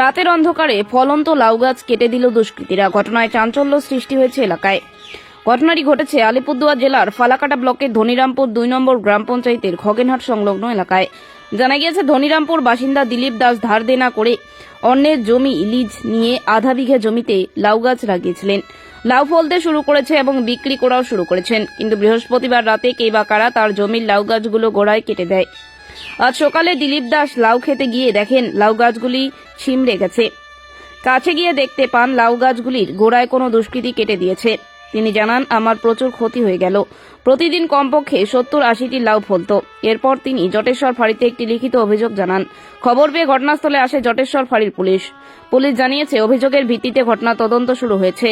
রাতের অন্ধকারে ফলন্ত লাউ গাছ কেটে দিল দুষ্কৃতীরা। ঘটনায় চাঞ্চল্য সৃষ্টি হয়েছে এলাকায়। ঘটনাটি ঘটেছে আলিপুরদুয়ার জেলার ফালাকাটা ব্লকের ধনিরামপুর দুই নম্বর গ্রাম পঞ্চায়েতের খগেনহাট সংলগ্ন এলাকায়। জানা গিয়েছে, ধনিরামপুর বাসিন্দা দিলীপ দাস ধার দেনা করে অন্যের জমি লিজ নিয়ে আধা বিঘে জমিতে লাউ গাছ লাগিয়েছিলেন। লাউ ফলতে শুরু করেছে এবং বিক্রি করাও শুরু করেছেন। কিন্তু বৃহস্পতিবার রাতে কে বা কারা তার জমির লাউ গাছগুলো গোড়ায় কেটে দেয়। আজ সকালে দিলীপ দাস লাউ খেতে গিয়ে দেখেন লাউ গাছগুলি ছিমড়ে গেছে কাছে গিয়ে দেখতে পান লাউ গাছগুলির গোড়ায় কোনো দুষ্কৃতী কেটে দিয়েছে। তিনি জানান, আমার প্রচুর ক্ষতি হয়ে গেল। প্রতিদিন কমপক্ষে সত্তর আশিটি লাউ ফলত। এরপর তিনি জটেশ্বর ফাঁড়িতে একটি লিখিত অভিযোগ জানান। খবর পেয়ে ঘটনাস্থলে আসে জটেশ্বর ফাঁড়ির পুলিশ। পুলিশ জানিয়েছে, অভিযোগের ভিত্তিতে ঘটনা তদন্ত শুরু হয়েছে।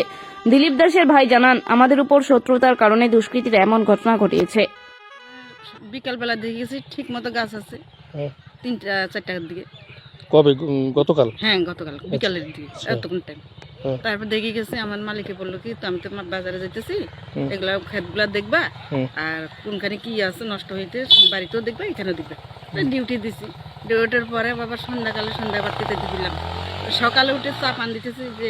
দিলীপ দাসের ভাই জানান, আমাদের উপর শত্রুতার কারণে দুষ্কৃতীরা এমন ঘটনা ঘটিয়েছে। বিকালবেলা দেখে গেছি ঠিক মতো গাছ আছে। হ্যাঁ। তিনটা চারটার দিকে। কবে? গতকাল? হ্যাঁ গতকাল বিকালের দিকে এতক্ষণ টাইম হ্যাঁ। তারপর দেখে গেছে আমার মালিকে বলল কি তো আমি তো বাজারে যাইতেছি হুম। এগুলা ক্ষেতগুলা দেখবা আর কোনখানে কি আছে নষ্ট হইতে বাড়িতেও দেখবা এখানেও দেখবা। ডিউটি দিছি। ডিউটির পরে বাবা সন্ধ্যাকালে সন্ধ্যা বাতিতে দিলাম সকালে উঠে চা পান দিতেছি যে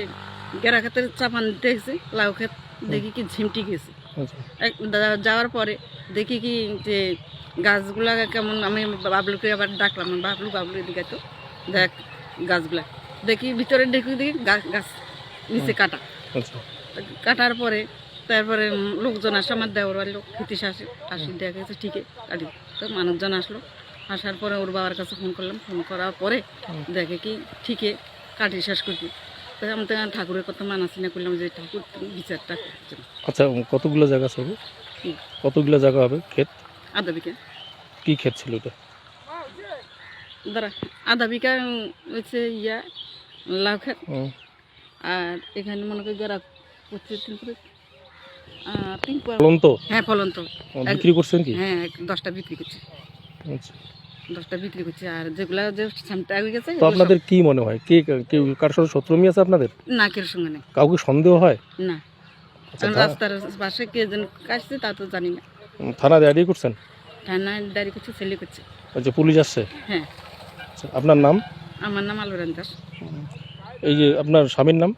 গেরা ক্ষেতের চা পান দিতে গেছি লাউ ক্ষেত দেখি কি ঝিমটি গেছে। আচ্ছা যাওয়ার পরে দেখি কি যে গাছগুলা কেমন আমি বাবলুকে আবার ডাকলাম বাবলু বাবলু এদিকে তো দেখ গাছগুলা। দেখি ভিতরে দেখি দেখি গাছ গাছ নিচে কাটা। আচ্ছা। কাটার পরে তারপরে লোকজন আসে আমার দেওয়ার বাড়ির লোক হিতিশ আসে আসি দেখা গেছে ঠিকই কাটি তো মানুষজন আসলো আসার পরে ওর বাবার কাছে ফোন করলাম ফোন করার পরে দেখে কি ঠিকই কাটি শেষ করছি। তো আমি তো ঠাকুরের কথা মানাসিনা করলাম যে ঠাকুর বিচারটা আচ্ছা কতগুলো জায়গা হবে কতগুলো জায়গা হবে? ক্ষেত? আধা বিকে কি ক্ষেত ছিল এটা দাঁড়া আধা বিঘা হচ্ছে ইয়া লাউ হুম, আর এখানে মনে করি যারা করছে তিন করে ফলন তো? হ্যাঁ ফলন তো। বিক্রি করছেন কি? হ্যাঁ দশটা বিক্রি করছে। আচ্ছা। দশটা বিক্রি করছে আর যেগুলা যে সামটা হয়ে গেছে তো আপনাদের কি মনে হয়? কে কেউ কার সাথে শত্রুমি আছে আপনাদের? সব নাকের সঙ্গে নেই। কাউকে সন্দেহ হয়? না। আচ্ছা কারণ রাস্তার পাশে কে যেন কাটছে তা তো জানি না। উম, থানায় ডায়েরি করছেন? থানায় দাঁড়িয়ে করছে ছেলে করছে। আচ্ছা পুলিশ আসছে? হ্যাঁ। আচ্ছা আপনার নাম? আমার নাম আলোরান দাস। এই যে আপনার স্বামীর নাম?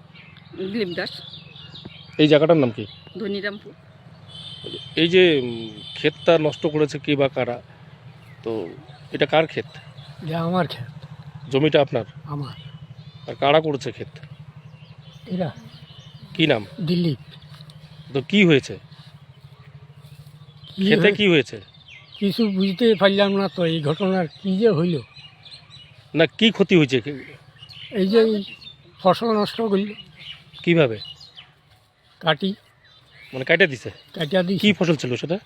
দিলীপ দাস। এই জায়গাটার নাম কি? ধনিরামপুর। এই যে ক্ষেতটা নষ্ট করেছে কে বা কারা? তো এটা কার ক্ষেত? যে আমার ক্ষেত। জমিটা আপনার? আমার। আর কারা করেছে ক্ষেত? এরা। কি নাম? দিল্লি তো কি হয়েছে? কি খেতে হয়ে- কি হয়েছে? কিছু বুঝতে পারলাম না তো এই ঘটনার কি যে হইল? না কি ক্ষতি হয়েছে? এই যে এই ফসল নষ্ট করল। কীভাবে? কাটি। মানে কাটা দিছে? কাটিয়া দিই কি ফসল ছিল সেটা?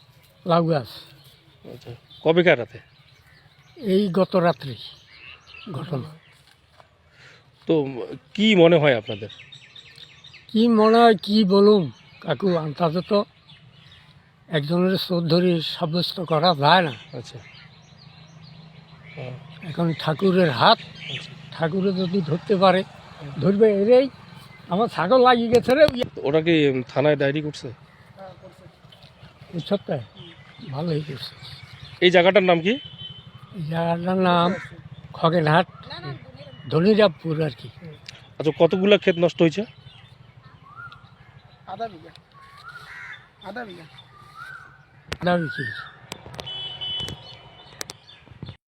লাউ গাছ। আচ্ছা কবে কাটাতে এই গত রাত্রি ঘটনা। তো কি মনে হয় আপনাদের? কি মনে হয় কি বলুন কাকু আন্তাজে তো একজনের চোর ধরে সাব্যস্ত করা যায় না। আচ্ছা। এখন ঠাকুরের হাত আচ্ছা। ঠাকুরে যদি ধরতে পারে ধরবে এরেই। আমার ছাগল লাগিয়ে গেছে রে। ওটা কি থানায় ডায়েরি করছে? তো? ভালোই করছে। এই জায়গাটার নাম কি? জায়গাটার নাম খগেনহাট ধনিরামপুর আর কি। আচ্ছা কতগুলো ক্ষেত নষ্ট হয়েছে? আধা বিঘা। আধা কি